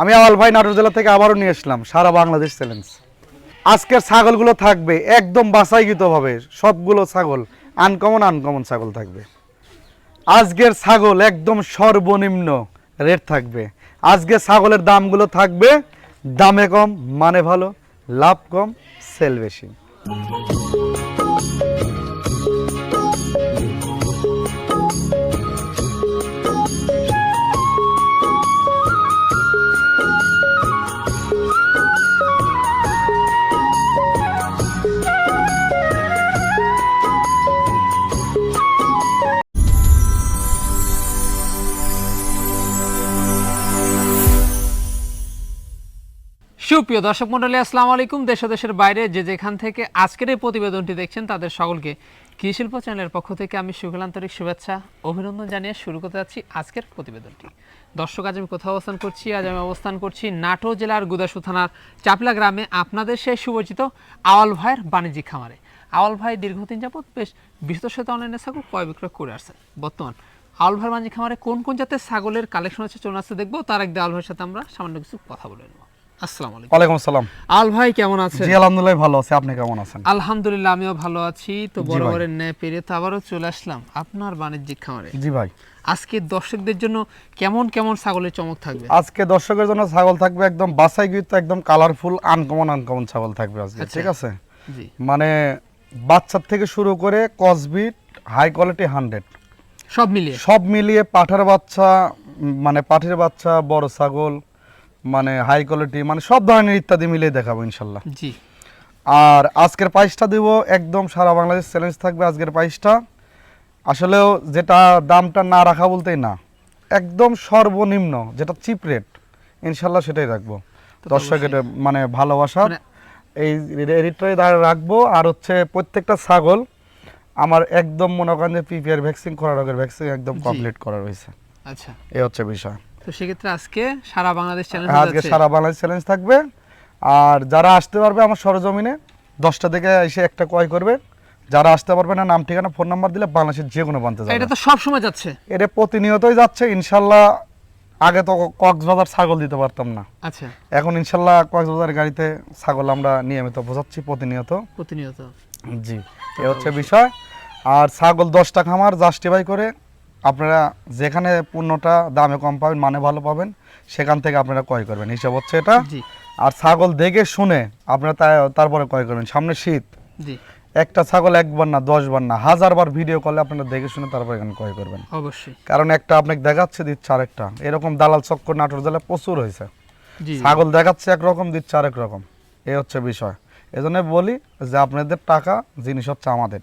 আমি আওয়াল ভাই নাটোর জেলা থেকে আবারও নিয়ে আসলাম। সারা বাংলাদেশ চ্যালেঞ্জ। আজকের ছাগলগুলো থাকবে একদম বাছাইকৃতভাবে। সবগুলো ছাগল আনকমন আনকমন ছাগল থাকবে। আজকের ছাগল একদম সর্বনিম্ন রেট থাকবে। আজকে ছাগলের দামগুলো থাকবে, দামে কম মানে ভালো, লাভ কম সেল বেশি। সুপ্রিয় দর্শক মন্ডলী আসসালামু আলাইকুম। দেশ দেশের বাইরে যে যেখান থেকে আজকের এই প্রতিবেদনটি দেখছেন, তাদের সকলকে কৃষি শিল্প চ্যানেলের পক্ষ থেকে আমি সুখল আন্তরিক শুভেচ্ছা, অভিনন্দন জানিয়ে শুরু করতে যাচ্ছি আজকের প্রতিবেদনটি। দর্শক, আজ আমি কোথাও অবস্থান করছি? আজ আমি অবস্থান করছি নাটো জেলার গুদাসু থানার চাপলা গ্রামে আপনাদের সেই সুপরিচিত আওয়াল ভাইয়ের বাণিজ্যিক খামারে। আওয়াল ভাই দীর্ঘদিন যাবত বেশ বিস্তর সাথে অনলাইনে ছাগল ক্রয় বিক্রয় করে আসছেন। বর্তমান আওয়াল ভাইয়ের বাণিজ্যিক খামারে কোন কোন জাতের ছাগলের কালেকশন আছে চলে আসছে দেখব। তার এক আওয়াল ভাইয়ের সাথে আমরা সামান্য কিছু কথা বলে নেব। আসসালামু আলাইকুম। ওয়ালাইকুম আসসালাম। আল ভাই কেমন আছেন? জি আলহামদুলিল্লাহ ভালো আছে। আপনি কেমন আছেন? আলহামদুলিল্লাহ আমিও ভালো আছি। তো জি বড় ভাই। বড় ন্যায় পেরে তো আবারও চলে আসলাম আপনার বাণিজ্যিক খামারে। জি ভাই। আজকে দর্শকদের জন্য কেমন কেমন ছাগলের চমক থাকবে? আজকে দর্শকের জন্য ছাগল থাকবে একদম বাছাইকৃত একদম কালারফুল আনকমন আনকমন ছাগল থাকবে আজকে আচ্ছা। ঠিক আছে? জি। মানে বাচ্চার থেকে শুরু করে কসবিট হাই কোয়ালিটি হান্ড্রেড সব মিলিয়ে? সব মিলিয়ে পাঠার বাচ্চা মানে পাঠের বাচ্চা বড় ছাগল মানে হাই কোয়ালিটি মানে সব ধরনের ইত্যাদি মিলিয়ে দেখাবো ইনশাল্লাহ। জি। আর আজকের প্রাইসটা দিব একদম সারা বাংলাদেশ চ্যালেঞ্জ থাকবে আজকের প্রাইসটা আসলেও যেটা দামটা না রাখা বলতেই না একদম সর্বনিম্ন যেটা চিপ রেট ইনশাল্লাহ সেটাই রাখব। দর্শকের মানে ভালোবাসা মানে- এই রেটটাই রাখব। আর হচ্ছে প্রত্যেকটা ছাগল আমার একদম মনে করেন যে পিপিআর ভ্যাকসিন করা রোগের ভ্যাকসিন একদম কমপ্লিট করা রয়েছে। আচ্ছা। এই হচ্ছে বিষয়। তো সেক্ষেত্রে আজকে সারা বাংলাদেশ চ্যালেঞ্জ আজকে সারা বাংলাদেশ চ্যালেঞ্জ থাকবে। আর যারা আসতে পারবে আমার সরজমিনে দশটা থেকে এসে একটা ক্রয় করবে। যারা আসতে পারবে না নাম ঠিকানা ফোন নাম্বার দিলে বাংলাদেশের যে কোনো প্রান্তে যাবে। এটা তো সব সময় যাচ্ছে। এটা প্রতিনিয়তই যাচ্ছে। ইনশাল্লাহ আগে তো কক্সবাজার ছাগল দিতে পারতাম না। আচ্ছা। এখন ইনশাল্লাহ কক্সবাজার গাড়িতে ছাগল আমরা নিয়মিত বোঝাচ্ছি প্রতিনিয়ত। প্রতিনিয়ত। জি এ হচ্ছে বিষয়। আর ছাগল দশটা খামার জাস্টিফাই করে আপনারা যেখানে পণ্যটা দামে কম পাবেন মানে ভালো পাবেন সেখান থেকে আপনারা ক্রয় করবেন। হিসাব হচ্ছে এটা। আর ছাগল দেখে শুনে আপনারা তারপরে ক্রয় করবেন। সামনে শীত। একটা ছাগল একবার না দশ বার না হাজার বার ভিডিও কলে আপনারা দেখে শুনে তারপরে এখানে ক্রয় করবেন। অবশ্যই। কারণ একটা আপনাকে দেখাচ্ছে দিচ্ছে আরেকটা। এরকম দালাল চক্কর নাটোর জেলায় প্রচুর হয়েছে। ছাগল দেখাচ্ছে একরকম দিচ্ছে আরেক রকম। এই হচ্ছে বিষয়। এজন্য বলি যে আপনাদের টাকা জিনিস হচ্ছে আমাদের।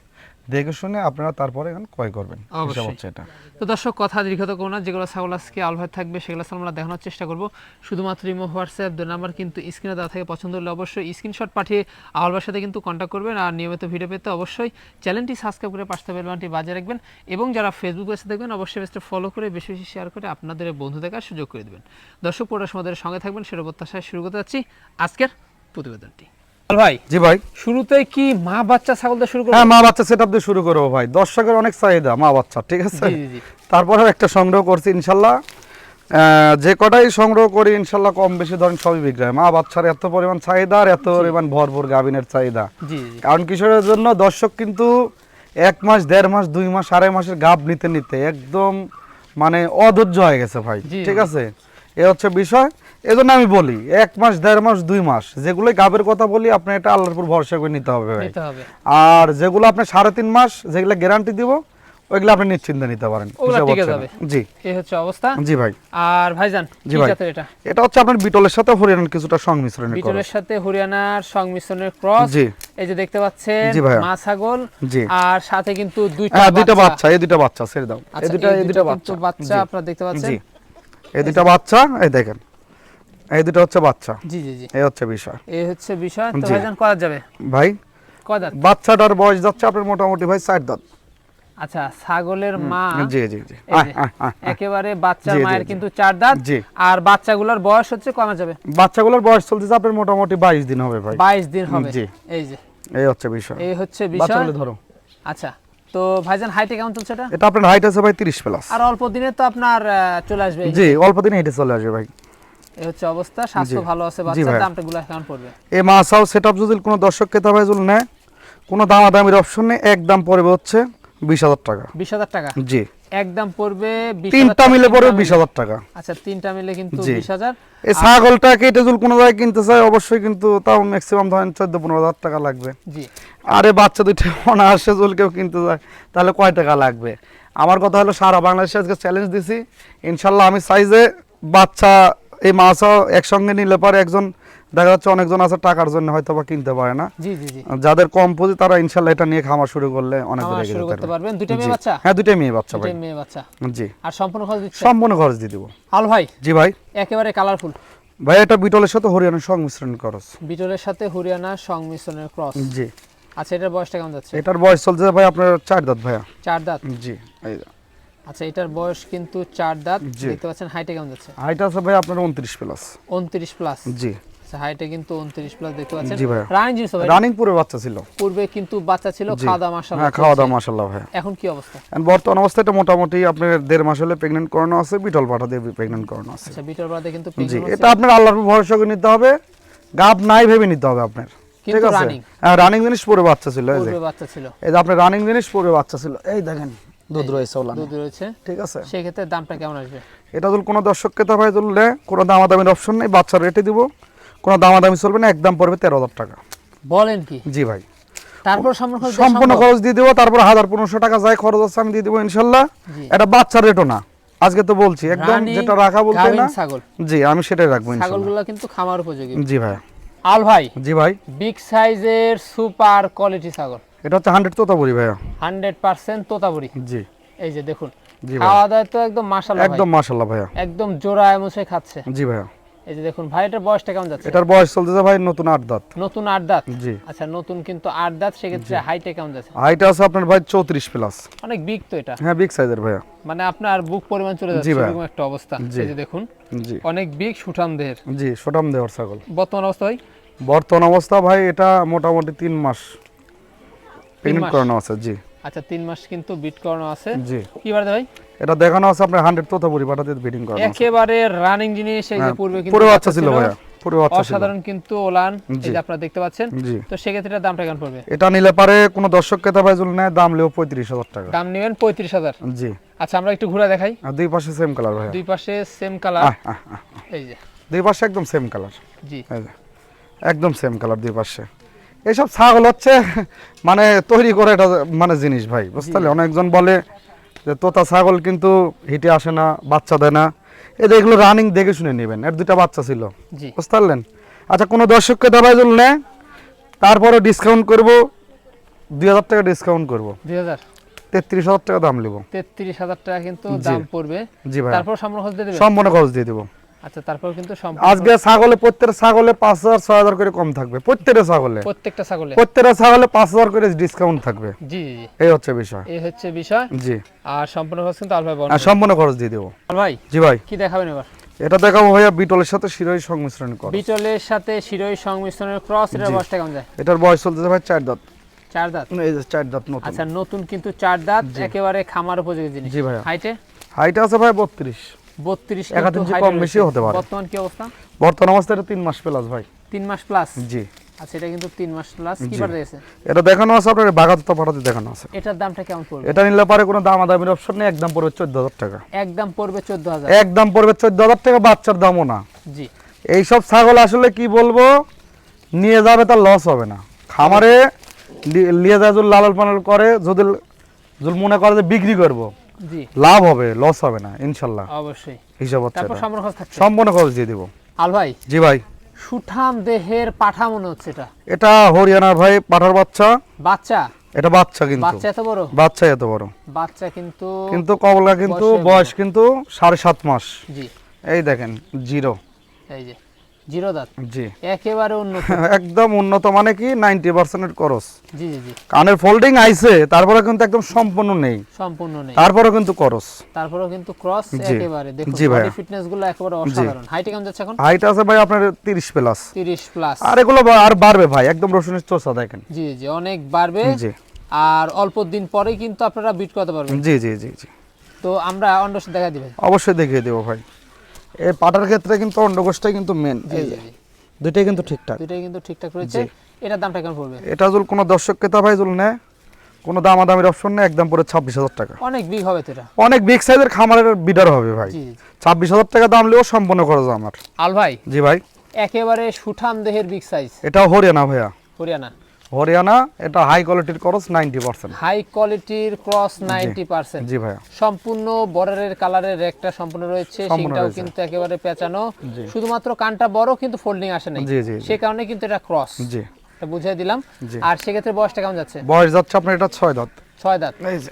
দেখে শুনে আপনারা তারপরে এখানে ক্রয় করবেন। অবশ্যই। হচ্ছে এটা। তো দর্শক কথা দীর্ঘত করো না যেগুলো ছাগল আজকে আলভাই থাকবে সেগুলো আমরা দেখানোর চেষ্টা করব। শুধুমাত্র ইমো হোয়াটসঅ্যাপ দুই নাম্বার কিন্তু স্ক্রিনে দেওয়া থাকে পছন্দ হলে অবশ্যই স্ক্রিনশট পাঠিয়ে আলভার সাথে কিন্তু কন্ট্যাক্ট করবেন আর নিয়মিত ভিডিও পেতে অবশ্যই চ্যানেলটি সাবস্ক্রাইব করে পাশে বেলবানটি বাজিয়ে রাখবেন এবং যারা ফেসবুক পেজে দেখবেন অবশ্যই পেজটা ফলো করে বেশি বেশি শেয়ার করে আপনাদের বন্ধু দেখার সুযোগ করে দেবেন। দর্শক পুরো সময় সঙ্গে থাকবেন সেটা প্রত্যাশায় শুরু করতে যাচ্ছি আজকের প্রতিবেদনটি। ভাই জি ভাই। শুরুতে কি মা বাচ্চা ছাগল দিয়ে শুরু করব? হ্যাঁ মা বাচ্চা দিয়ে শুরু করব ভাই। দর্শকের অনেক চাহিদা মা বাচ্চা ঠিক আছে? তারপরেও একটা সংগ্রহ করছি ইনশাল্লাহ। যে কটাই সংগ্রহ করি ইনশাল্লাহ কম বেশি ধরেন সবই মা বাচ্চার এত পরিমাণ চাহিদা আর এত পরিমাণ ভরপুর গাভিনের চাহিদা। কারণ কিশোরের জন্য দর্শক কিন্তু এক মাস দেড় মাস দুই মাস আড়াই মাসের গাব নিতে নিতে একদম মানে অধৈর্য হয়ে গেছে ভাই ঠিক আছে? এ হচ্ছে বিষয়। এজন্য আমি বলি এক মাস দেড় মাস দুই মাস যেগুলো গাবের কথা বলি আপনি এটা আল্লাহর উপর ভরসা করে নিতে হবে ভাই। আর যেগুলো আপনি সাড়ে তিন মাস যেগুলো গ্যারান্টি দিব ওইগুলো আপনি নিশ্চিন্তে নিতে পারেন। জি। এই হচ্ছে অবস্থা। জি ভাই। আর ভাইজান জি ভাই। এটা? এটা হচ্ছে আপনার বিটলের সাথে হরিয়ানার কিছুটা সংমিশ্রণের বিটলের সাথে হরিয়ানার সংমিশ্রণের ক্রস। জি। এই যে দেখতে পাচ্ছেন। মা ছাগল আর সাথে কিন্তু দুইটা হ্যাঁ দুইটা বাচ্চা। এই দুইটা বাচ্চা ছেড়ে দাও। এই আচ্ছা, দুইটা এই দুইটা বাচ্চা। বাচ্চা। আপনারা দেখতে পাচ্ছেন। এই দুইটা বাচ্চা এই দেখেন। এই দুটো হচ্ছে বাচ্চা। জি জি জি। এই হচ্ছে বিষয়। এই হচ্ছে বিষয়। তো ভাইজান করা যাবে? ভাই কয় দাঁত? বাচ্চাটার বয়স যাচ্ছে আপনার মোটামুটি ভাই ষাট দাঁত। আচ্ছা ছাগলের মা জি জি জি। একেবারে বাচ্চা মায়ের কিন্তু চার দাঁত। আর বাচ্চাগুলোর বয়স হচ্ছে কমা যাবে? বাচ্চাগুলোর বয়স চলতেছে আপনার মোটামুটি বাইশ দিন হবে ভাই। বাইশ দিন হবে। জি। এই যে। এই হচ্ছে বিষয়। এই হচ্ছে বিষয়। বাচ্চাগুলো ধরো। আচ্ছা তো ভাইজান হাইটে কেমন চলছে এটা? এটা আপনার হাইট আছে ভাই তিরিশ প্লাস আর অল্প দিনে তো আপনার চলে আসবে। জি অল্প দিনে হেঁটে চলে আসবে ভাই। এই হচ্ছে অবস্থা স্বাস্থ্য ভালো আছে বাচ্চার দামটা গুলো কেমন পড়বে। এই মাছাও সেট আপ যদি কোনো দর্শক ক্রেতা ভাই যদি নেয় কোনো দামাদামির অপশন নেই একদম পড়বে হচ্ছে বিশ হাজার টাকা। বিশ হাজার টাকা? জি। একদম পড়বে তিনটা মিলে পড়বে বিশ হাজার টাকা। আচ্ছা তিনটা মিলে কিন্তু। বিশ হাজার। এই ছাগলটা কেটে যদি কোনো জায়গায় কিনতে চায় অবশ্যই কিন্তু তাও ম্যাক্সিমাম ধরেন চোদ্দ পনেরো হাজার টাকা লাগবে। জি। আরে বাচ্চা দুইটা অনায়াসে কেউ কিনতে যায় তাহলে কয় টাকা লাগবে? আমার কথা হলো সারা বাংলাদেশে আজকে চ্যালেঞ্জ দিছি। ইনশাল্লাহ আমি চাই যে বাচ্চা এই মাছও একসঙ্গে নিলে পারে একজন দেখা যাচ্ছে অনেকজন আছে টাকার জন্য হয়তো বা কিনতে পারে না। জি জি জি। যাদের কম পুঁজি তারা ইনশাল্লাহ এটা নিয়ে খামার শুরু করলে অনেক দূরে এগিয়ে যেতে করতে পারবেন। দুইটা মেয়ে বাচ্চা? হ্যাঁ দুইটাই মেয়ে বাচ্চা ভাই। দুইটা মেয়ে বাচ্চা। জি। আর সম্পূর্ণ খরচ দিচ্ছে সম্পূর্ণ খরচ দিয়ে দিব। আল ভাই? জি ভাই। একেবারে কালারফুল ভাই এটা বিটলের সাথে হরিয়ানার সংমিশ্রণ খরচ। বিটলের সাথে হরিয়ানার সংমিশ্রণের ক্রস জি। আচ্ছা এটার বয়সটা কেমন যাচ্ছে? এটার বয়স চলছে ভাই আপনার চার দাঁত ভাইয়া। চার দাঁত? জি এই আচ্ছা এটার বয়স কিন্তু চার দাঁত। দেখতে পাচ্ছেন হাইটে কেমন যাচ্ছে? হাইট আছে ভাই আপনার উনত্রিশ প্লাস উনত্রিশ প্লাস জি। আচ্ছা হাইটে কিন্তু উনত্রিশ প্লাস দেখতে পাচ্ছেন। জি ভাইয়া। রানিং জিনিস ভাই। রানিং পুরো বাচ্চা ছিল। পূর্বে কিন্তু বাচ্চা ছিল। খাওয়া দাওয়া মাসাল হ্যাঁ খাওয়া দাওয়া মাসাল্লাহ ভাইয়া এখন কি অবস্থা? And বর্তমান অবস্থায় এটা মোটামুটি আপনার দেড় মাস হলে প্রেগনেন্ট করানো আছে বিটল পাঠা দিয়ে প্রেগনেন্ট করানো আছে। আচ্ছা বিটল বাদে কিন্তু জি pregnant এটা আপনার আল্লাহর উপর ভরসা করে নিতে হবে। গাব নাই ভেবে নিতে হবে আপনার। ঠিক আছে? রানিং হ্যাঁ রানিং জিনিস পুরো বাচ্চা ছিল এই যে। পূর্বে বাচ্চা ছিল। এই যে আপনার রানিং জিনিস পুরো বাচ্চা ছিল। এই দেখেন। দুধ রয়েছে ওলা দুধ রয়েছে। ঠিক আছে। সেই ক্ষেত্রে দামটা কেমন আসবে? এটা যদি কোনো দর্শক ক্রেতা ভাই তুললে কোনো দামাদামির অপশন নেই বাচ্চার রেটে দিব। কোনো দামাদামি চলবে না একদম পড়বে তেরো হাজার টাকা। বলেন কি? জি ভাই। তারপর সম্পূর্ণ খরচ দিয়ে দেবো তারপর হাজার পনেরোশো টাকা যায় খরচ আছে আমি দিয়ে দেবো ইনশাল্লাহ। এটা বাচ্চার রেটও না। আজকে তো বলছি একদম যেটা রাখা বলতে না। ছাগল। জি আমি সেটাই রাখব ছাগলগুলো কিন্তু খামার উপযোগী। জি ভাই। আল ভাই জি ভাই। বিগ সাইজের সুপার কোয়ালিটি ছাগল। এটা হচ্ছে হান্ড্রেড তোতাপুরি ভাইয়া। হান্ড্রেড পার্সেন্ট তোতাবুরি জি। এই যে দেখুন খাওয়া দাওয়া তো একদম মাসাল একদম মাশাল্লাহ ভাইয়া। একদম জোড়ায় মুছে খাচ্ছে। জি ভাইয়া। এই যে দেখুন ভাই এটার বয়সটা কেমন যাচ্ছে? এটার বয়স চলতেছে ভাই নতুন আট দাঁত। নতুন আট দাঁত? জি। আচ্ছা নতুন কিন্তু আট দাঁত সেক্ষেত্রে হাইটে কেমন যাচ্ছে? হাইটা আছে আপনার ভাই চৌত্রিশ প্লাস অনেক বিগ তো এটা। হ্যাঁ বিগ সাইজের ভাইয়া। মানে আপনার বুক পরিমাণ চলে যাচ্ছে। এরকম একটা অবস্থা। এই যে দেখুন জি। অনেক বিগ সুঠাম দেহের। জি সোটাম দেওয়ার ছাগল। বর্তমান অবস্থা ভাই? বর্তমান অবস্থা ভাই এটা মোটামুটি তিন মাস। প্রেগনেন্ট করানো আছে জি। আচ্ছা তিন মাস কিন্তু বিট করানো আছে। জি। কি বাড়তে ভাই? এটা দেখানো আছে আপনার হান্ড্রেড তোতাপুরি পাঠাতে বিডিং করানো আছে। একেবারে রানিং জিনিস এই যে হ্যাঁ, পূর্বে কিন্তু পুরো বাচ্চা ছিল ভাইয়া পুরো বাচ্চা অসাধারণ কিন্তু ওলান এই যে আপনারা দেখতে পাচ্ছেন। তো সেক্ষেত্রে দামটা কেমন পড়বে? এটা নিলে পারে কোনো দর্শক ক্রেতা ভাই যদি নেয় দাম লেও পঁয়ত্রিশ হাজার টাকা। দাম নেবেন পঁয়ত্রিশ হাজার। জি। আচ্ছা আমরা একটু ঘুরে দেখাই। আর দুই পাশে সেম কালার দুই পাশে সেম কালার। এই যে। দুই পাশে একদম সেম কালার জি। একদম সেম কালার দুই পাশে। এইসব ছাগল হচ্ছে মানে তৈরি করে এটা মানে জিনিস ভাই বুঝতে অনেকজন বলে যে তোতা ছাগল কিন্তু হিটে আসে না বাচ্চা দেয় না। এই যে এগুলো রানিং দেখে শুনে নেবেন এর দুইটা বাচ্চা ছিল বুঝতে পারলেন? আচ্ছা কোনো দর্শককে দাবাই যদি নেয় তারপরে ডিসকাউন্ট করব দুই হাজার টাকা ডিসকাউন্ট করব। দুই হাজার। তেত্রিশ হাজার টাকা দাম নেব। তেত্রিশ হাজার টাকা কিন্তু দাম পড়বে। জি ভাই তারপর সম্পূর্ণ খরচ দিয়ে দেবেন? সম্পূর্ণ খরচ দিয়ে দেবো। আচ্ছা তারপর কিন্তু আজকে ছাগলে প্রত্যেক ছাগলে পাঁচ হাজার ছয় হাজার করে কম থাকবে। প্রত্যেকটা ছাগলে। প্রত্যেকটা ছাগলে। প্রত্যেকটা ছাগলে পাঁচ হাজার করে ডিসকাউন্ট থাকবে। জি এই হচ্ছে বিষয়। এই হচ্ছে বিষয়। জি। আর সম্পূর্ণ খরচ কিন্তু বহন সম্পূর্ণ খরচ দিয়ে দেবো। ভাই জি ভাই। কি দেখাবেন এবার? এটা দেখাবো ভাইয়া বিটলের সাথে শিরোই সংমিশ্রণ কর বিটলের সাথে শিরোই সংমিশ্রণের ক্রস এটার বয়সটা কেমন যায়? এটার বয়স চলতেছে ভাই চার দাঁত। চার দাঁত? এই যে চার দাঁত নতুন। আচ্ছা নতুন কিন্তু চার দাঁত একেবারে খামার উপযোগী জিনিস। জি ভাইয়া। হাইটে হাইট আছে ভাই বত্রিশ। বত্রিশ এক ইঞ্চি কম বেশিও হতে পারে। বর্তমান কি অবস্থা? বর্তমান অবস্থায় এটা মাস প্লাস ভাই। তিন মাস প্লাস জি। আচ্ছা এটা কিন্তু তিন মাস প্লাস কি জি। গেছে? এটা দেখানো আছে আপনার বাগাততা পাঠাতে দেখানো আছে। এটার দামটা কেমন পড়বে? এটা নিলে পারে কোনো দামাদামির অপশন নেই একদম পড়বে চোদ্দ হাজার টাকা। একদম পড়বে চোদ্দ হাজার। একদম পড়বে চোদ্দ হাজার টাকা বাচ্চার দামও না। জি। এইসব ছাগল আসলে কি বলব নিয়ে যাবে তার লস হবে না। খামারে নিয়ে যায় লালন পালন করে যদি মনে করে যে বিক্রি করব লাভ হবে লস হবে না ইনশাল্লাহ। অবশ্যই। হিসাব হচ্ছে তারপর এটা। সম্পূর্ণ খরচ থাকছে? সম্পূর্ণ খরচ দিয়ে দিব। আল ভাই। জি ভাই। সুঠাম দেহের পাঠা মনে হচ্ছে এটা। এটা হরিয়ানার ভাই পাঠার বাচ্চা। বাচ্চা? এটা বাচ্চা কিন্তু। বাচ্চা এত বড়? বাচ্চা এত বড়। বাচ্চা কিন্তু কিন্তু কবলা কিন্তু বয়স কিন্তু সাড়ে সাত মাস। জি। এই দেখেন জিরো। এই যে। জিরো দাঁত। জি। একেবারে উন্নত। একদম উন্নত মানে কি নাইনটি পার্সেন্টের করস। জি জি জি। কানের ফোল্ডিং আইছে তারপরে কিন্তু একদম সম্পূর্ণ নেই। সম্পূর্ণ নেই। তারপরে কিন্তু করস। তারপরেও কিন্তু ক্রস একেবারে। দেখুন বডি ফিটনেসগুলো একেবারে অসাধারণ। হাইটে কেমন যাচ্ছে এখন? হাইট আছে ভাই আপনার তিরিশ প্লাস 30 প্লাস আর এগুলো আর বাড়বে ভাই একদম রসুনের চোষা দেখেন। জি জি অনেক বাড়বে। জি। আর অল্প দিন পরেই কিন্তু আপনারা বিট করতে পারবেন। জি জি জি জি। তো আমরা অন্ড দেখা দিবেন অবশ্যই দেখিয়ে দেবো ভাই। এই পাটার ক্ষেত্রে কিন্তু অন্ডকোষটাই কিন্তু মেন জি জি দুইটাই কিন্তু ঠিকঠাক। দুইটাই কিন্তু ঠিকঠাক রয়েছে। এটার দামটা কেমন পড়বে? এটা যদি কোনো দর্শক ক্রেতা ভাই যদি নেয় কোনো দামাদামির অপশন নেই একদম পরে ছাব্বিশ হাজার টাকা। অনেক বিগ হবে তো এটা। অনেক বিগ সাইজের খামারের বিডার হবে ভাই। ছাব্বিশ হাজার টাকা দাম সম্পন্ন খরচ আমার। আল ভাই জি ভাই। একেবারে সুঠাম দেহের বিগ সাইজ এটা হরিয়ানা ভাইয়া। হরিয়ানা। হরিয়ানা এটা হাই কোয়ালিটির নাইনটি পার্সেন্ট হাই কোয়ালিটির ক্রস নাইনটি পার্সেন্ট জি ভাইয়া। সম্পূর্ণ বর্ডারের কালারের রেকটা সম্পূর্ণ রয়েছে সিংটাও কিন্তু একেবারে পেঁচানো। শুধুমাত্র কানটা বড় কিন্তু ফোল্ডিং আসে নাই। সে কারণে কিন্তু এটা ক্রস জি। এটা বুঝিয়ে দিলাম। আর সেক্ষেত্রে বয়সটা কেমন যাচ্ছে? বয়স যাচ্ছে আপনার এটা ছয় দাঁত। ছয় দাঁত। এই যে।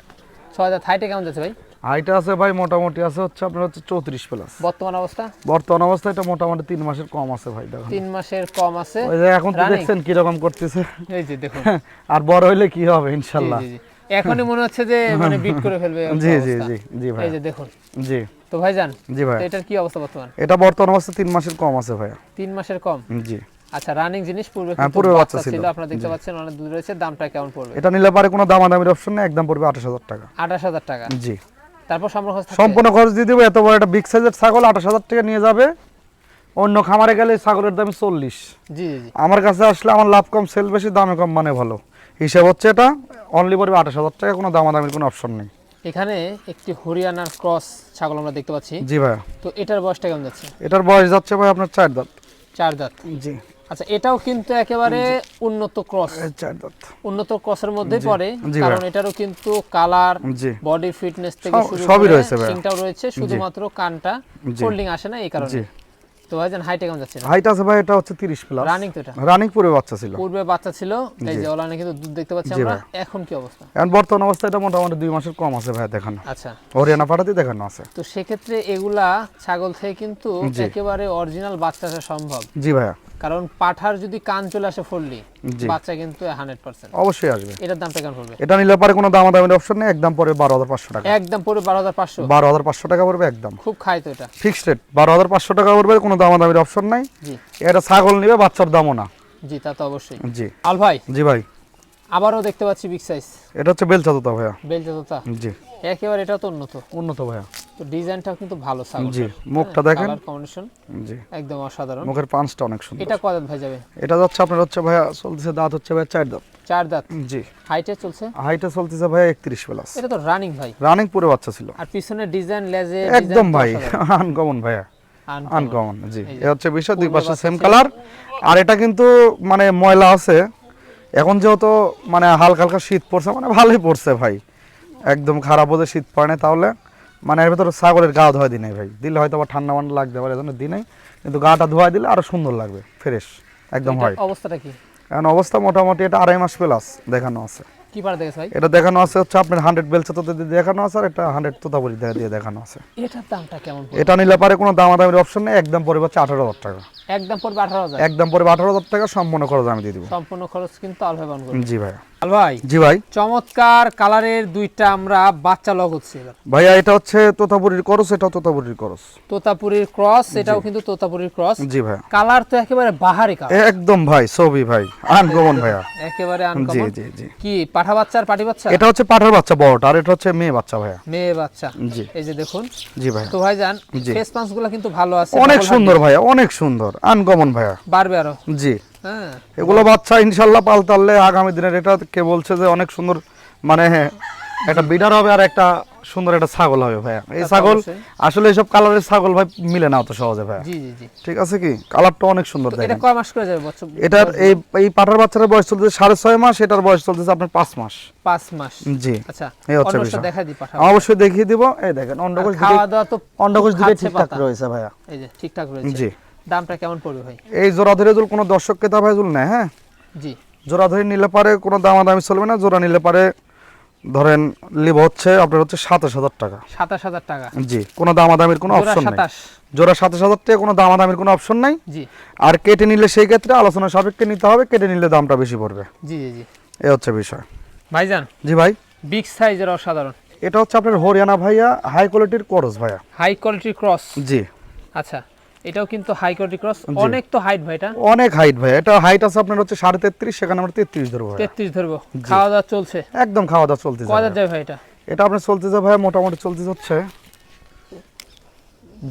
ছয় দাঁত হাইটে কেমন যাচ্ছে ভাই? হাইটা আছে ভাই মোটামুটি আছে হচ্ছে আপনার হচ্ছে চৌত্রিশ প্লাস বর্তমান অবস্থা? বর্তমান অবস্থায় এটা মোটামুটি তিন মাসের কম আছে ভাই দেখুন। তিন মাসের কম আছে। ওই যে এখন তো? দেখছেন কীরকম করতেছে। এই যে দেখুন। আর বড় হইলে কি হবে ইনশাল্লাহ। এখনই মনে হচ্ছে যে মানে বিট করে ফেলবে জি জি জি জি ভাই এই যে দেখুন। জি। তো ভাইজান জি ভাই এটার কি অবস্থা বর্তমান? এটা বর্তমান অবস্থা তিন মাসের কম আছে ভাইয়া। তিন মাসের কম? জি। আচ্ছা রানিং জিনিস পূর্বে হ্যাঁ, পূর্বে বাচ্চা। ছিল। আপনারা দেখতে পাচ্ছেন অনেক দূর রয়েছে দামটা কেমন পড়বে? এটা নিলে পারে কোনো দামাদামির অপশন নেই একদম পড়বে আঠাশ হাজার টাকা। আঠাশ হাজার টাকা। জি। তারপর? সম্পূর্ণ খরচ দিয়ে দেবো এত বড় একটা বিগ সাইজের ছাগল আঠাশ হাজার টাকা নিয়ে যাবে। অন্য খামারে গেলে ছাগলের দাম চল্লিশ। জি জি জি। আমার কাছে আসলে আমার লাভ কম সেল বেশি দামে কম মানে ভালো। হিসাব হচ্ছে এটা অনলি পড়বে আঠাশ হাজার টাকা কোনো দামাদামির কোনো অপশন নেই। এখানে একটি হরিয়ানার ক্রস ছাগল আমরা দেখতে পাচ্ছি। জি ভাইয়া। তো এটার বয়সটা কেমন যাচ্ছে? এটার বয়স যাচ্ছে ভাই আপনার চার দাঁত। চার দাঁত। জি। আচ্ছা এটাও কিন্তু একেবারে উন্নত ক্রস। উন্নত ক্রসের মধ্যে পড়ে কারণ এটারও কিন্তু কালার বডি ফিটনেস থেকে শুরু সবই রয়েছে ভাই। সিংটাও রয়েছে শুধুমাত্র কানটা ফোল্ডিং আসে না এই কারণে। তো ভাইজান হাইটে কেমন যাচ্ছে? হাইট আছে ভাই এটা হচ্ছে তিরিশ প্লাস রানিং তো এটা? রানিং পূর্বে বাচ্চা ছিল। পূর্বে বাচ্চা ছিল এই যে ওলানে কিন্তু দুধ দেখতে পাচ্ছি আমরা। এখন কি অবস্থা? এখন বর্তমান অবস্থা এটা মোটামুটি দুই মাসের কম আছে ভাই দেখানো। আচ্ছা। হরিয়ানা পাঠাতে দেখানো আছে। তো সেক্ষেত্রে এগুলা ছাগল থেকে কিন্তু একেবারে অরিজিনাল বাচ্চা আসা সম্ভব। জি ভাইয়া। কারণ পাঠার যদি কান চলে আসে ফুললি বাচ্চা কিন্তু হান্ড্রেড পার্সেন্ট অবশ্যই আসবে। এটার দামটা কেমন পড়বে? এটা নিলে পরে কোনো দামাদামির অপশন নেই একদম পরে বারো হাজার পাঁচশো টাকা। একদম পরে বারো হাজার পাঁচশো? বারো হাজার পাঁচশো টাকা পড়বে একদম। খুব খায় তো এটা। ফিক্সড রেট বারো হাজার পাঁচশো টাকা পড়বে কোনো দামাদামির অপশন নাই। জি। এটা ছাগল নিবে বাচ্চার দামও না। জি তা তো অবশ্যই। জি। আল ভাই জি ভাই। আবারও দেখতে পাচ্ছি বিগ সাইজ এটা হচ্ছে বেলচা তোতা ভাইয়া। বেলচা তোতা? জি। একেবারে এটা তো উন্নত। উন্নত ভাইয়া। তো ডিজাইনটাও কিন্তু ভালো ছাগল। জি মুখটা দেখেন। কম্বিনেশন জি। একদম অসাধারণ। মুখের পাঁচটা অনেক সুন্দর। এটা কদাত ভাই যাবে? এটা যাচ্ছে আপনার হচ্ছে ভাইয়া চলতেছে দাঁত হচ্ছে ভাইয়া চার দাঁত। চার দাঁত। জি। হাইটে চলছে? হাইটে চলতেছে ভাইয়া একত্রিশ প্লাস এটা তো রানিং ভাই। রানিং পুরো বাচ্চা ছিল। আর পিছনে ডিজাইন লেজে একদম ভাই আনকমন ভাইয়া। আনকমন জি। এই যে এ হচ্ছে বিষয় দুই পাশে সেম কালার আর এটা কিন্তু মানে ময়লা আছে। এখন যেহেতু মানে হালকা হালকা শীত পড়ছে মানে ভালোই পড়ছে ভাই। একদম খারাপ হতে শীত পড়ে না তাহলে। মানে এর ভেতরে ছাগলের গা ধোয়া দিই নাই ভাই। দিলে হয়তো আবার ঠান্ডা মান্ডা লাগতে পারে এজন্য দিনে কিন্তু গাটা ধোয়া দিলে আরও সুন্দর লাগবে ফ্রেশ একদম হয় অবস্থাটা কি? এখন অবস্থা মোটামুটি এটা আড়াই মাস প্লাস দেখানো আছে। কি পারে দেখেছ ভাই? এটা দেখানো আছে হচ্ছে আপনার হান্ড্রেড বেলচা তোতে দিয়ে দেখানো আছে আর এটা হান্ড্রেড তোতাপুরি দিয়ে দেখানো আছে। এটার দামটা কেমন পড়বে? এটা নিলে পারে কোনো দামাদামির অপশন নেই একদম পরিবার হচ্ছে আঠারো হাজার টাকা। একদম পড়বে আঠারো হাজার? একদম পরে আঠারো হাজার টাকা সম্পূর্ণ খরচ আমি দিয়ে দিব। সম্পূর্ণ খরচ কিন্তু আলভাই বহন জি ভাই ভাই জি ভাই। চমৎকার কালারের দুইটা আমরা বাচ্চা লগ হচ্ছে ভাইয়া এটা হচ্ছে তোতাপুরির করস এটাও তোতাপুরির করস। তোতাপুরীর ক্রস এটাও কিন্তু তোতাপুরীর ক্রস। জি ভাইয়া। কালার তো একেবারে বাহারি কালার। একদম ভাই ছবি ভাই আনকমন ভাইয়া। একেবারে আনকমন। জি জি। কি পাঠা বাচ্চা আর পাটি বাচ্চা? এটা হচ্ছে পাঠার বাচ্চা বড়টা আর এটা হচ্ছে মেয়ে বাচ্চা ভাইয়া। মেয়ে বাচ্চা। জি। এই যে দেখুন। জি ভাইয়া। তো ভাইজান জি। ফেস পাঁচগুলা কিন্তু ভালো আছে অনেক সুন্দর ভাইয়া অনেক সুন্দর আনকমন ভাইয়া। বাড়বে আরও। জি। এগুলো বাচ্চা ইনশাল্লাহ পালতালে আগামী দিনের এটা কে বলছে যে অনেক সুন্দর মানে হ্যাঁ, একটা বিডার হবে আর একটা সুন্দর একটা ছাগল হবে ভাইয়া। এই ছাগল। আসলে এইসব কালারের ছাগল ভাই মিলে না অত সহজে ভাইয়া। জি জি জি। ঠিক আছে কি? কালারটা অনেক সুন্দর তো এটা কয় মাস করে যাবে বছর? এটার এই এই পাটার বাচ্চাটার বয়স চলতেছে সাড়ে ছয় মাস এটার বয়স চলতেছে আপনার পাঁচ মাস। পাঁচ মাস। জি। আচ্ছা এই হচ্ছে বিষয়। দেখা দিই পাঠা অবশ্যই দেখিয়ে দিব। এই দেখেন অন্ডকোষ খাওয়া দাওয়া তো অন্ডকোষ দিকে ঠিকঠাক। রয়েছে ভাইয়া। এই যে ঠিকঠাক রয়েছে। জি। দামটা কেমন পড়বে ভাই? এই জোড়া ধরে যদি কোনো দর্শক ক্রেতা ভাই যদি নেয় হ্যাঁ? জি। জোড়া ধরে নিলে পারে কোনো দামাদামি চলবে না জোড়া নিলে পারে ধরেন লিভ হচ্ছে আপনার হচ্ছে সাতাশ হাজার টাকা। সাতাশ হাজার টাকা। জি কোনো দামাদামির কোনো অপশন নেই। জোড়া সাতাশ হাজার টাকা কোনো দামাদামির কোনো অপশন নাই। জি। আর কেটে নিলে সেই ক্ষেত্রে আলোচনা সাপেক্ষে নিতে হবে কেটে নিলে দামটা বেশি পড়বে। জি জি জি। এ হচ্ছে বিষয়। ভাইজান? জি ভাই। বিগ সাইজের অসাধারণ। এটা হচ্ছে আপনার হরিয়ানা ভাইয়া হাই কোয়ালিটির করস ভাইয়া। হাই কোয়ালিটির ক্রস জি। আচ্ছা। এটাও কিন্তু হাই কোয়ালিটি ক্রস অনেক তো হাইট ভাই এটা। অনেক হাইট ভাই এটা হাইট আছে আপনার হচ্ছে সাড়ে তেত্রিশ সেখানে আমরা তেত্রিশ ধরবো ভাইয়া। তেত্রিশ ধরবো। খাওয়া দাওয়া চলছে। একদম খাওয়া দাওয়া চলতেছে কয় ভাইয়া। যাবে ভাই এটা? এটা আপনার চলতেছে ভাইয়া মোটামুটি চলতেছে হচ্ছে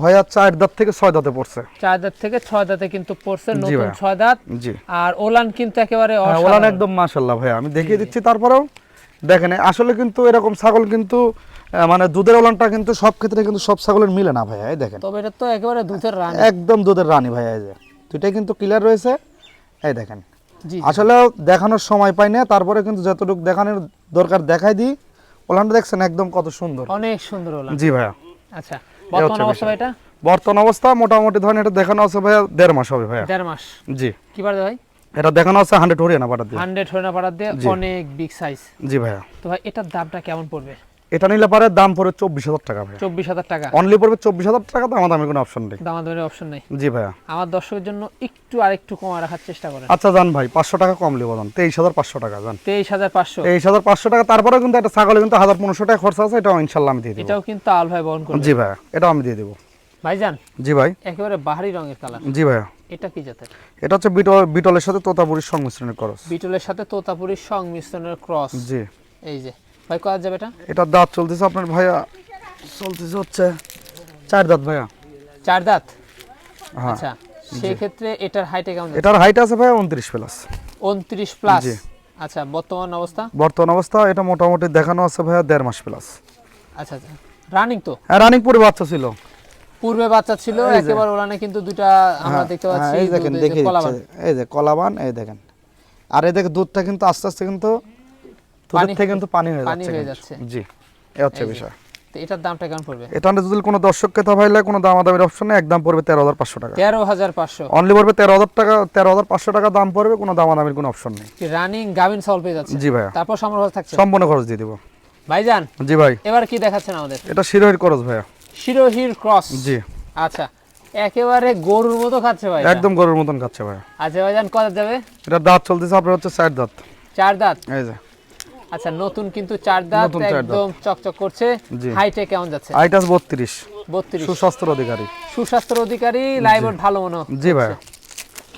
ভাইয়া চার দাঁত থেকে ছয় দাঁতে পড়ছে। চার দাঁত থেকে ছয় দাঁতে কিন্তু পড়ছে নতুন ছয় দাঁত। আর ওলান কিন্তু একেবারে হ্যাঁ, ওলান একদম মাশাল্লাহ ভাইয়া। আমি দেখিয়ে দিচ্ছি তারপরেও। দেখেন আসলে কিন্তু এরকম ছাগল কিন্তু মানে দুধের ওলানটা কিন্তু সব ক্ষেত্রে কিন্তু সব ছাগলের মিলে না ভাইয়া দেখেন। তবে এটা তো একেবারে দুধের রান। একদম দুধের রানী ভাইয়া এই যে। দুইটাই কিন্তু ক্লিয়ার রয়েছে। এই দেখেন। আসলে দেখানোর সময় পাই না তারপরে কিন্তু যতটুকু দেখানোর দরকার দেখাই দিই। ওলানটা দেখছেন একদম কত সুন্দর। অনেক সুন্দর ওলান। জি ভাইয়া। আচ্ছা বর্তমান অবস্থা। এটা? বর্তমান অবস্থা মোটামুটি ধরেন এটা দেখানো আছে ভাইয়া দেড় মাস হবে ভাইয়া। দেড় মাস। জি। কি পারে ভাই? এটা দেখানো আছে হান্ড্রেড হরিয়ানা পাটা দিয়ে। হান্ড্রেড হরিণা পাড়ার দিয়ে। অনেক বিগ সাইজ জি ভাইয়া। তো ভাই এটার দামটা কেমন পড়বে? এটা নিলে পারে দাম পড়বে চব্বিশ হাজার টাকা ভাইয়া। চব্বিশ হাজার টাকা। অনলি পড়বে চব্বিশ হাজার টাকা তো আমার কোনো অপশন নেই। দামাদামের অপশন নেই। জি ভাইয়া। আমার দর্শকের জন্য একটু আরেকটু কমা রাখার চেষ্টা করেন। আচ্ছা যান ভাই পাঁচশো টাকা কম লিবো যান তেইশ হাজার পাঁচশো টাকা যান তেইশ হাজার পাঁচশো। তেইশ হাজার পাঁচশো টাকা তারপরে কিন্তু একটা ছাগলে কিন্তু হাজার পনেরোশো টাকা খরচা আছে এটাও ইনশাল্লাহ আমি দিয়ে দেবো। এটাও কিন্তু আল ভাই বহন করবে। জি ভাইয়া এটাও আমি দিয়ে দেবো। ভাইজান জি ভাই। একেবারে বাহারি রঙের কালার। জি ভাইয়া। এটা কি জাতের? এটা হচ্ছে বিটল বিটলের সাথে তোতাপুরির সংমিশ্রণের খরচ বিটলের সাথে তোতাপুরির সংমিশ্রণের ক্রস। জি। এই যে ভাই কত যাবে এটা? এটার দাঁত চলতেছে আপনার ভাইয়া। চলতেছে হচ্ছে চার দাঁত ভাইয়া। চার দাঁত? হ্যাঁ। আচ্ছা সেই ক্ষেত্রে এটার হাইটে কেমন এটার হাইট আছে ভাইয়া উনত্রিশ প্লাস উনত্রিশ প্লাস জি। আচ্ছা বর্তমান অবস্থা? বর্তমান অবস্থা এটা মোটামুটি দেখানো আছে ভাইয়া দেড় মাস প্লাস আচ্ছা আচ্ছা। রানিং তো? হ্যাঁ রানিং পুরো বাচ্চা ছিল। পূর্বে বাচ্চা ছিল। একেবারে ওলানে কিন্তু আমরা হ্যাঁ, দেখতে হ্যাঁ, পাচ্ছি এই দেখেন দেখে কলাবান। এই যে কলাবান এই দেখেন। আর এই দেখে দুধটা কিন্তু আস্তে আস্তে কিন্তু পানি- থেকে কিন্তু পানি হয়ে পানি যাচ্ছে হয়ে যাচ্ছে। জি এ হচ্ছে বিষয়। তো এটার দামটা কেমন পড়বে? এটা যদি কোনো দর্শককে তা ভাইলে কোনো দামাদামির অপশন নেই একদম পড়বে তেরো হাজার পাঁচশো টাকা। তেরো হাজার পাঁচশো। অনলি পড়বে তেরো হাজার টাকা তেরো হাজার পাঁচশো টাকা দাম পড়বে কোনো দামাদামির কোনো অপশন নেই। রানিং গাভিন সল পেয়ে যাচ্ছে? জি ভাইয়া। তারপর সম্ভব থাকছে? সম্পূর্ণ খরচ দিয়ে দিব। ভাইজান জি ভাই। এবার কি দেখাচ্ছেন আমাদের? এটা শিরোহির খরচ ভাইয়া। শিরোহির ক্রস জি। আচ্ছা একেবারে গরুর মতো খাচ্ছে ভাই একদম গরুর মতন খাচ্ছে ভাইয়া। আচ্ছা ভাইজান কত যাবে? এটা দাঁত চলতেছে আপনার হচ্ছে চার দাঁত। চার দাঁত? এই যে। আচ্ছা নতুন কিন্তু চার দাঁত। একদম চকচক করছে। হাইটে কেমন যাচ্ছে। আইটাস বত্রিশ। বত্রিশ। সুস্বাস্থ্যের অধিকারী। সুস্বাস্থ্যের অধিকারী লাইভন ভালো মনে। জি ভাইয়া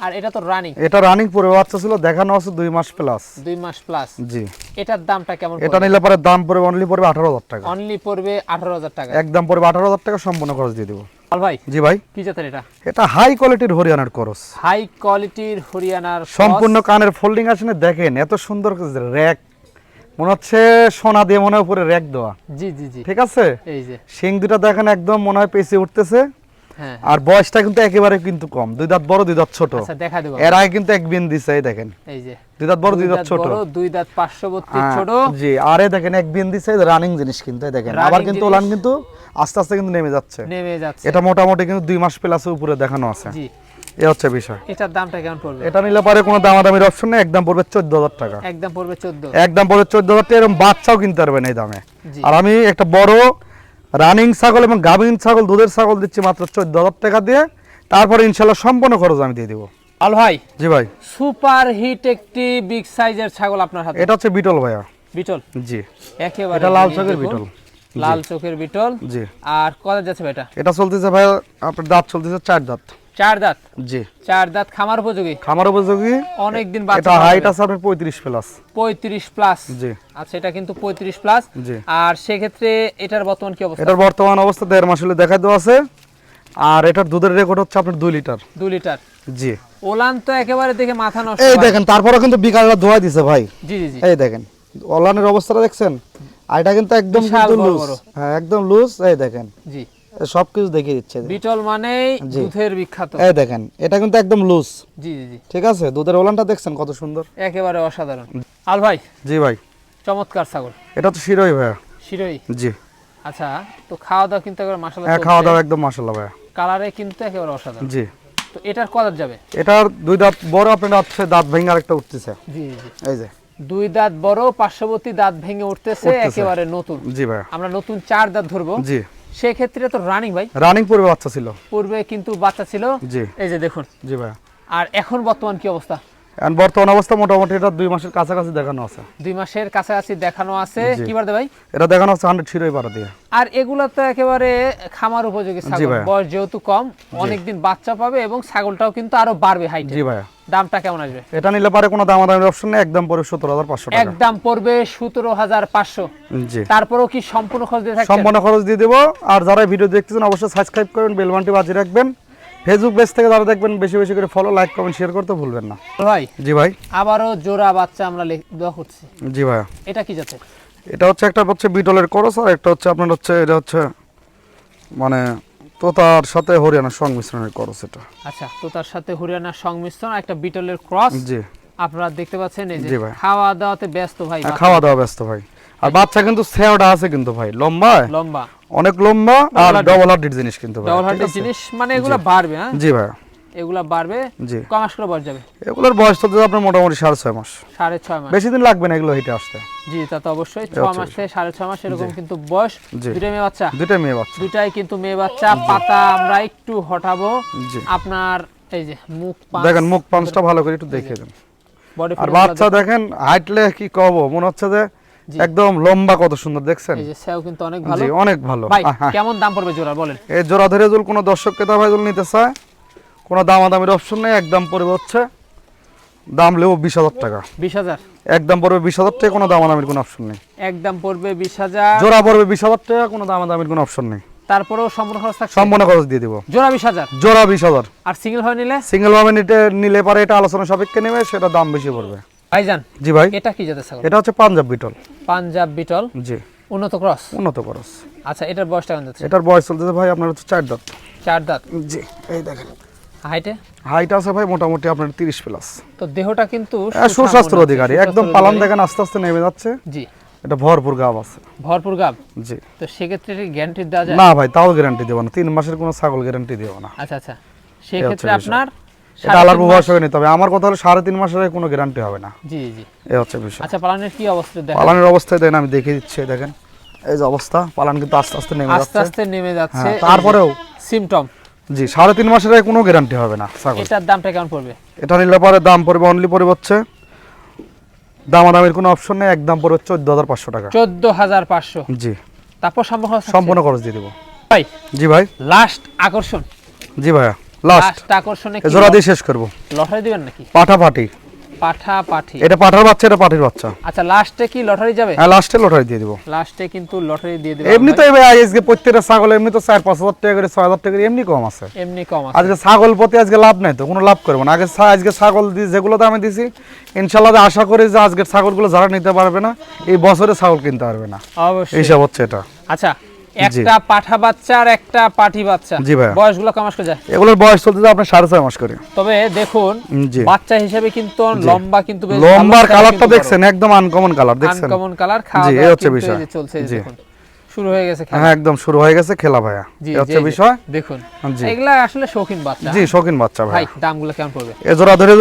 আর এটা তো রানিং এটা রানিং পরে বাচ্চা ছিল দেখানো আছে দুই মাস প্লাস দুই মাস প্লাস জি। এটার দামটা কেমন এটা নিলে পরে দাম পড়বে অনলি পড়বে আঠারো হাজার টাকা। অনলি পড়বে আঠারো হাজার টাকা। একদম পড়বে আঠারো হাজার টাকা সম্পূর্ণ খরচ দিয়ে দিব। ভাই জি ভাই। কি জাতের এটা? এটা হাই কোয়ালিটির হরিয়ানার খরচ হাই কোয়ালিটির হরিয়ানার সম্পূর্ণ কানের ফোল্ডিং আছে না দেখেন এত সুন্দর র্যাক মনে হচ্ছে সোনা দিয়ে মনে হয় উপরে র্যাক দেওয়া। জি জি জি। ঠিক আছে? এই যে। শিং দুটা দেখেন একদম মনে হয় পেঁচিয়ে উঠতেছে। হ্যাঁ আর বয়সটা কিন্তু একেবারে কিন্তু কম। দুই দাঁত বড় দুই দাঁত ছোট। আচ্ছা দেখা দেবো। এর আগে কিন্তু এক বিন দিছে এই দেখেন। এই যে। দুই দাঁত বড় দুই দাঁত ছোট। দুই দাঁত পাঁচশো বত্রিশ হ্যাঁ, ছোট। জি। আরে দেখেন এক বিন দিছে রানিং জিনিস কিন্তু এই দেখেন। আবার কিন্তু ওলান কিন্তু আস্তে আস্তে কিন্তু নেমে যাচ্ছে। নেমে যাচ্ছে। এটা মোটামুটি কিন্তু দুই মাস প্লাস উপরে দেখানো আছে। জি। এ হচ্ছে বিষয়। এটার দামটা কেমন পড়বে? এটা নিলে পারে কোনো দামাদামির অপশন নেই একদম পড়বে চোদ্দ হাজার টাকা। একদম পড়বে চোদ্দ একদম পড়বে চোদ্দ হাজার টাকা এরকম বাচ্চাও কিনতে পারবেন এই দামে। আর আমি একটা বড় রানিং ছাগল এবং গাভিন ছাগল দুধের ছাগল দিচ্ছি মাত্র চোদ্দ হাজার টাকা দিয়ে। তারপরে ইনশাল্লাহ সম্পূর্ণ খরচ আমি দিয়ে দিব। আল ভাই জি ভাই। সুপার হিট একটি বিগ সাইজের ছাগল আপনার হাতে। এটা হচ্ছে বিটল ভাইয়া। বিটল? জি। একেবারে এটা লাল এই চোখের বিটল। লাল চোখের বিটল। জি। আর কত যাচ্ছে ভাই এটা? এটা চলতেছে ভাইয়া আপনার দাঁত চলতেছে চার দাঁত। চার দাঁত? জি। চার দাঁত খামার উপযোগী? খামার উপযোগী। অনেক দিন এটা হাইট আছে আপনার পঁয়ত্রিশ প্লাস পঁয়ত্রিশ প্লাস জি। আচ্ছা এটা কিন্তু পঁয়ত্রিশ প্লাস জি। আর এটার বর্তমান কি অবস্থা? এটার বর্তমান অবস্থা দেড় মাস হলে দেখা দেওয়া আছে। আর এটার দুধের রেকর্ড হচ্ছে আপনার দুই লিটার। লিটার? জি। ওলান তো একেবারে দেখে মাথা নষ্ট এই দেখেন তারপরে কিন্তু বিকালটা ধোয়া দিছে ভাই। জি জি এই দেখেন অলানের অবস্থাটা দেখছেন? আর এটা কিন্তু একদম লুজ হ্যাঁ একদম লুজ এই দেখেন। জি। সব কিছু দেখিয়ে দিচ্ছে বিটল মানেই দুধের বিখ্যাত। এই দেখেন এটা কিন্তু একদম লুজ জি জি জি। ঠিক আছে? দুধের ওলানটা দেখছেন কত সুন্দর? একেবারে অসাধারণ। আল ভাই। জি ভাই। চমৎকার ছাগল। এটা তো শিরোই ভাইয়া। শিরোই? জি। আচ্ছা তো খাওয়া দাওয়া কিন্তু একেবারে মাসালা হ্যাঁ খাওয়া দাওয়া একদম মাসাল্লাহ ভাইয়া। কালারে কিন্তু একেবারে অসাধারণ। জি। তো এটার কদার যাবে? এটার দুই দাঁত বড় আপনার হচ্ছে দাঁত ভেঙে আরেকটা উঠতেছে। জি জি। এই যে। দুই দাঁত বড় পার্শ্ববর্তী দাঁত ভেঙে উঠতেছে উঠতেছে। একেবারে নতুন। জি ভাইয়া। আমরা নতুন চার দাঁত ধরবো। জি। সেক্ষেত্রে তো রানিং ভাই। রানিং পূর্বে বাচ্চা ছিল। পূর্বে কিন্তু বাচ্চা ছিল। জি। এই যে দেখুন। জি ভাই আর এখন বর্তমান কি অবস্থা? এখন বর্তমান অবস্থা মোটামুটি এটা দুই মাসের কাছাকাছি দেখানো আছে। দুই মাসের কাছাকাছি দেখানো আছে। কি বার ভাই? এটা দেখানো আছে হান্ড্রেড শিরোই পাড়া দিয়ে। আর এগুলো তো একেবারে খামার উপযোগী ছাগল। বয়স যেহেতু কম অনেকদিন বাচ্চা পাবে এবং ছাগলটাও কিন্তু আরও বাড়বে হাইট জি ভাইয়া। দামটা কেমন আসবে? এটা নিলে পারে কোনো দামাদামির অপশন নেই একদম পরে সত্তর হাজার পাঁচশো একদম পড়বে সতেরো হাজার পাঁচশো। জি। তারপরেও কি সম্পূর্ণ খরচ দিয়ে সম্পূর্ণ খরচ দিয়ে দেবো। আর যারা ভিডিও দেখতেছেন অবশ্যই সাবস্ক্রাইব করবেন বেলবানটি বাজিয়ে রাখবেন। ফেসবুক পেজ থেকে যারা দেখবেন বেশি বেশি করে ফলো লাইক কমেন্ট শেয়ার করতে ভুলবেন না। ভাই জি ভাই। আবারও জোড়া বাচ্চা আমরা দেওয়া হচ্ছে। জি ভাইয়া এটা কি যাচ্ছে এটা হচ্ছে একটা হচ্ছে বিটলের করস আর একটা হচ্ছে আপনার হচ্ছে এটা হচ্ছে মানে তোতার সাথে হরিয়ানার সংমিশ্রণের করস এটা। আচ্ছা তো তার সাথে হরিয়ানার সংমিশ্রণ আর একটা বিটলের ক্রস জি। আপনারা দেখতে পাচ্ছেন এই যে ভাই। খাওয়া দাওয়াতে ব্যস্ত ভাই হ্যাঁ, খাওয়া দাওয়া ব্যস্ত ভাই। আর বাচ্চা কিন্তু সেওটা আছে কিন্তু ভাই। লম্বা? লম্বা। অনেক লম্বা আর। ডবল হাড্ডির জিনিস কিন্তু ভাই ডবল আছে? জিনিস মানে এগুলো বাড়বে হ্যাঁ? জি ভাই। এগুলা বাড়বে জি। কমাস করে বয়স যাবে। এগুলোর বয়স তো আপনার মোটামুটি সাড়ে ছয় মাস। সাড়ে ছয় মাস। বেশি দিন লাগবে না এগুলো হিটে আসতে। জি তা তো অবশ্যই। ছ আচ্ছা, মাস থেকে সাড়ে ছয় মাস এরকম কিন্তু বয়স জি। দুটাই মেয়ে বাচ্চা। দুইটা মেয়ে বাচ্চা। দুটাই কিন্তু মেয়ে বাচ্চা। পাতা আমরা একটু হটাবো। আপনার এই যে মুখ দেখেন মুখ পাঁচটা ভালো করে একটু দেখিয়ে দেন। আর বাচ্চা দেখেন। হাইটলে কি কব? মনে হচ্ছে যে। একদম লম্বা কত সুন্দর দেখছেন? এই যে সেও কিন্তু অনেক ভালো। জি অনেক ভালো। ভাই। কেমন দাম পড়বে জোড়া বলেন? এই জোড়া ধরে যদি কোনো দর্শক ক্রেতা ভাই যদি নিতে চায় কোনো দামাদামির অপশন নেই একদম পড়বে হচ্ছে দাম লেবো বিশ হাজার টাকা। বিশ হাজার? একদম পড়বে বিশ হাজার টাকা কোনো দামাদামির কোনো অপশন নেই। একদম পড়বে বিশ হাজার। জোড়া পড়বে বিশ হাজার টাকা কোনো দামাদামির কোনো অপশন নেই। তারপরেও সম্পূর্ণ খরচ থাকছে? সম্পূর্ণ খরচ দিয়ে দিব। জোড়া বিশ হাজার? জোড়া বিশ হাজার। আর সিঙ্গেল হয়ে নিলে? সিঙ্গেল ভাবে নিতে নিলে পারে এটা আলোচনা সাপেক্ষে নেবে সেটা দাম বেশি পড়বে। ভাইজান জি ভাই। এটা কি জাতের ছাগল? এটা হচ্ছে পাঞ্জাব বিটল। পাঞ্জাব বিটল? জি। উন্নত ক্রস? উন্নত খরচ আচ্ছা এটার বয়সটা কেমন যাচ্ছে? এটার বয়স চলতেছে ভাই আপনার হচ্ছে চার দাঁত। চার দাঁত? জি এই দেখেন। হাইটে? হাইট আছে ভাই মোটামুটি আপনার তিরিশ প্লাস। তো দেহটা কিন্তু সুস্বাস্থ্যের সুস্বাস্থ্য অধিকারী। একদম পালান দেখেন আস্তে আস্তে নেমে যাচ্ছে। জি। এটা ভরপুর গাব আছে। ভরপুর গাব? জি। তো সেক্ষেত্রে গ্যারান্টি দেওয়া যায়? না ভাই তাও গ্যারান্টি দেবো না। তিন মাসের কোনো ছাগল গ্যারান্টি দেবো না। আচ্ছা আচ্ছা। সেক্ষেত্রে। আপনার এটা আলার প্রভাব নিতে হবে। আমার কথা হলো সাড়ে তিন মাসের কোনো গ্যারান্টি হবে না। জি জি। এ হচ্ছে বিষয়। আচ্ছা পালানের কি অবস্থা দেখা পালানের অবস্থায় দেখেন আমি দেখিয়ে দিচ্ছি দেখেন। এই যে অবস্থা পালান কিন্তু আস্তে আস্তে নেমে যাচ্ছে। আস্তে নেমে যাচ্ছে। হ্যাঁ, তারপরেও সিমটম জি সাড়ে তিন মাসের কোনো গ্যারান্টি হবে না এটার দামটা কেমন পড়বে? এটা নিলে পরে দাম পড়বে অনলি পড়বে হচ্ছে দামাদামির কোনো অপশন নেই একদম পড়বে চোদ্দ হাজার পাঁচশো টাকা। চোদ্দ হাজার পাঁচশো। জি। তারপর সম্ভব সম্পূর্ণ খরচ দিয়ে দেবো। ভাই জি ভাই। লাস্ট আকর্ষণ। জি ভাইয়া। লাস্ট আকর্ষণে কি জোড়া দিয়ে শেষ করব। লটারি দিবেন নাকি? পাঠা পাটি পাঠা পাঠি এটা পাঠার বাচ্চা এটা পাটির বাচ্চা। আচ্ছা লাস্টে কি লটারি যাবে? হ্যাঁ লাস্টে লটারি দিয়ে দিব। লাস্টে কিন্তু লটারি দিয়ে দেবে এমনি তো এবার আজকে প্রত্যেকটা ছাগল এমনি তো চার পাঁচ হাজার টাকা করে ছয় হাজার টাকা করে এমনি কম আছে। এমনি কম আছে। আজকে ছাগল প্রতি আজকে লাভ নাই তো কোনো লাভ করব না। আগে আজকে ছাগল দিয়ে যেগুলো দামে দিছি ইনশাল্লাহ আশা করি যে আজকের ছাগলগুলো যারা নিতে পারবে না এই বছরে ছাগল কিনতে পারবে না। অবশ্যই। হচ্ছে এটা। আচ্ছা একটা পাঠা বাচ্চা আর একটা পাঠি বাচ্চা। জি ভাইয়া। বয়সগুলো করে যায়? এগুলোর বয়স চলতে আপনার সাড়ে ছয় মাস করে। তবে দেখুন বাচ্চা হিসেবে কিন্তু লম্বা কিন্তু লম্বার কালারটা দেখছেন একদম আনকমন কালার দেখছেন? আনকমন কালার খাওয়া জি, এই হচ্ছে বিষয়। চলছে দেখুন। শুরু হয়ে গেছে খেলা। হ্যাঁ একদম শুরু হয়ে গেছে খেলা ভাইয়া। এই হচ্ছে বিষয়। দেখুন এগুলা আসলে শৌখিন বাচ্চা। জি শৌখিন বাচ্চা ভাই ভাই দামগুলো কেমন পড়বে? ধরে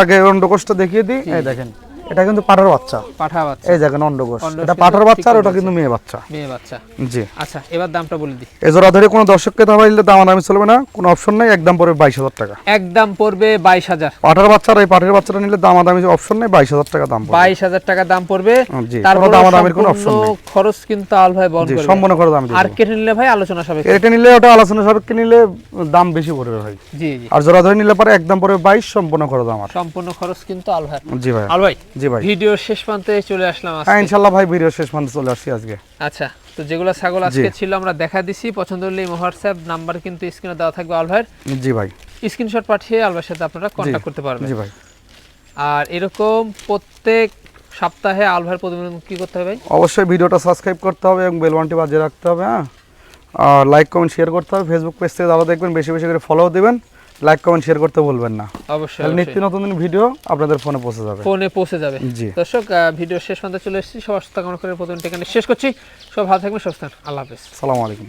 আগে অন্ডকোষটা দেখিয়ে দিই। এই দেখেন। এটা কিন্তু পাঠার বাচ্চা। পাঠা বাচ্চা। এই দেখেন অন্ডকোষ। এটা পাঠার বাচ্চা আর ওটা কিন্তু মেয়ে বাচ্চা। মেয়ে বাচ্চা। জি। আচ্ছা এবার দামটা বলে দিই। এ জোড়া ধরে কোনো দর্শককে দাম দিলে দাম দামি চলবে না কোনো অপশন নেই একদম পড়বে বাইশ হাজার টাকা। একদম পড়বে বাইশ হাজার। পাঠার বাচ্চার এই পাঠের বাচ্চাটা নিলে দাম দামি অপশন নেই বাইশ হাজার টাকা দাম পড়বে। বাইশ হাজার টাকা দাম পড়বে। তারপর কোনো দামাদামির কোনো অপশন নেই। খরচ কিন্তু আল ভাই বহন জি করবে। সম্পূর্ণ করে দাম আর কেটে নিলে ভাই আলোচনা সবাই এটা নিলে ওটা আলোচনা সাপেক্ষে নিলে দাম বেশি পড়বে ভাই। জি জি। আর জোড়া ধরে নিলে পরে একদম পড়বে বাইশ সম্পূর্ণ দাম আমার সম্পূর্ণ খরচ কিন্তু আল ভাই। জি ভাই। আল ভাই জি ভাই। ভিডিও শেষ প্রান্তে চলে আসলাম হ্যাঁ আজকে ইনশাল্লাহ ভাই ভিডিও শেষ পর্যন্ত চলে আসছি আজকে। আচ্ছা তো যেগুলো ছাগল আজকে ছিল আমরা দেখা দিছি। পছন্দ হলে হোয়াটসঅ্যাপ নাম্বার কিন্তু স্ক্রিনে দেওয়া থাকবে আল ভাইয়ের। জি ভাই। স্ক্রিনশট পাঠিয়ে আল ভাইয়ের সাথে আপনারা কন্ট্যাক্ট করতে পারবেন। জি ভাই। আর এরকম প্রত্যেক সপ্তাহে আল ভাইয়ের প্রতিবেদন কি করতে হবে অবশ্যই ভিডিওটা সাবস্ক্রাইব করতে হবে এবং বেল বাটনটি বাজিয়ে রাখতে হবে হ্যাঁ? আর লাইক কমেন্ট শেয়ার করতে হবে। ফেসবুক পেজ থেকে যারা দেখবেন বেশি বেশি করে ফলো দিবেন। লাইক কমেন্ট শেয়ার করতে বলবেন না। অবশ্যই নিত্য নতুন ভিডিও আপনাদের ফোনে পৌঁছে যাবে। ফোনে পৌঁছে যাবে। জি। দর্শক ভিডিও শেষ পর্যন্ত চলে এসেছি। সবার সাথে কামনা করে প্রতিদিন এখানে শেষ করছি। সব ভালো থাকবেন সুস্থ থাকবেন। আল্লাহ হাফেজ। সালামু আলাইকুম।